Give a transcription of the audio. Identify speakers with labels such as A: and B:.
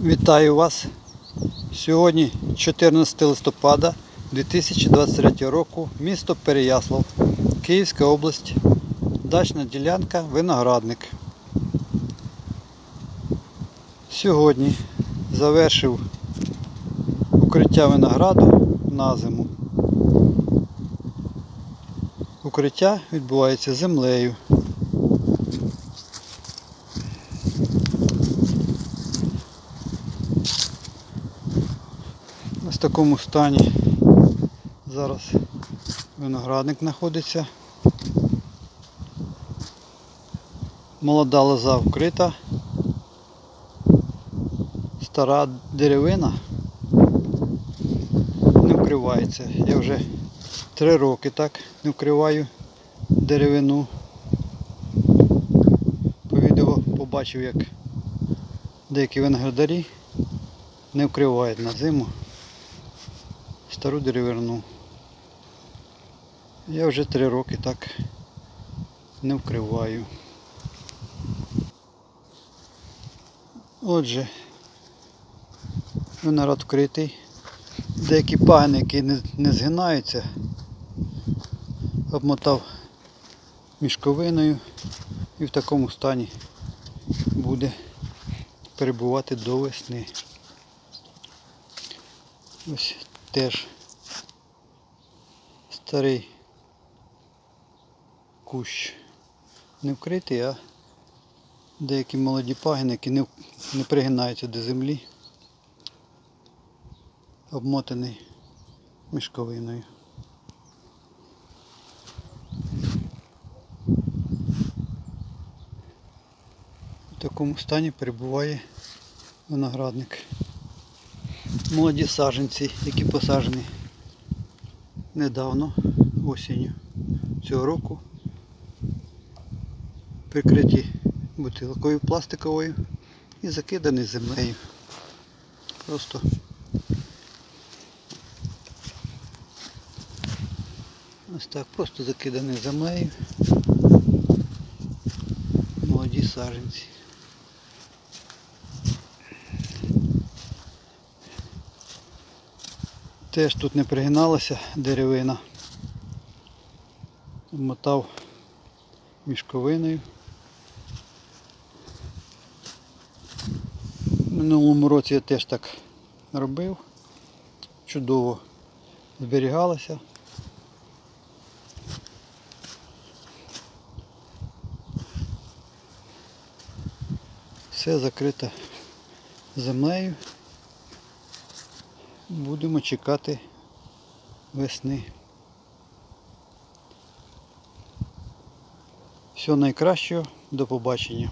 A: Вітаю вас. Сьогодні 14 листопада 2023 року, місто Переяслав, Київська область, дачна ділянка Виноградник. Сьогодні завершив укриття винограду на зиму. Укриття відбувається землею. Такому стані зараз виноградник знаходиться. Молода лоза вкрита. Стара деревина не вкривається. Я вже три роки так не вкриваю деревину. По відео побачив, як деякі виноградарі не вкривають на зиму стару деревину. Я вже три роки так не вкриваю. Отже, виноград вкритий. Деякі пагани, які не, не згинаються, обмотав мішковиною і в такому стані буде перебувати до весни. Ось теж старий кущ. Не вкритий, а деякі молоді пагини, не, не пригинаються до землі, обмотаний мішковиною. В такому стані перебуває виноградник молоді саджанці, які посаджені недавно, осінню цього року, прикриті бутилкою пластиковою і закидані землею. Просто ось так, просто закидані землею. Молоді саджанці. Теж тут не пригиналася деревина. Мотав мішковиною. Минулому році я теж так робив. Чудово зберігалося. Все закрите землею. Будемо чекати весни. Всього найкращого, до побачення.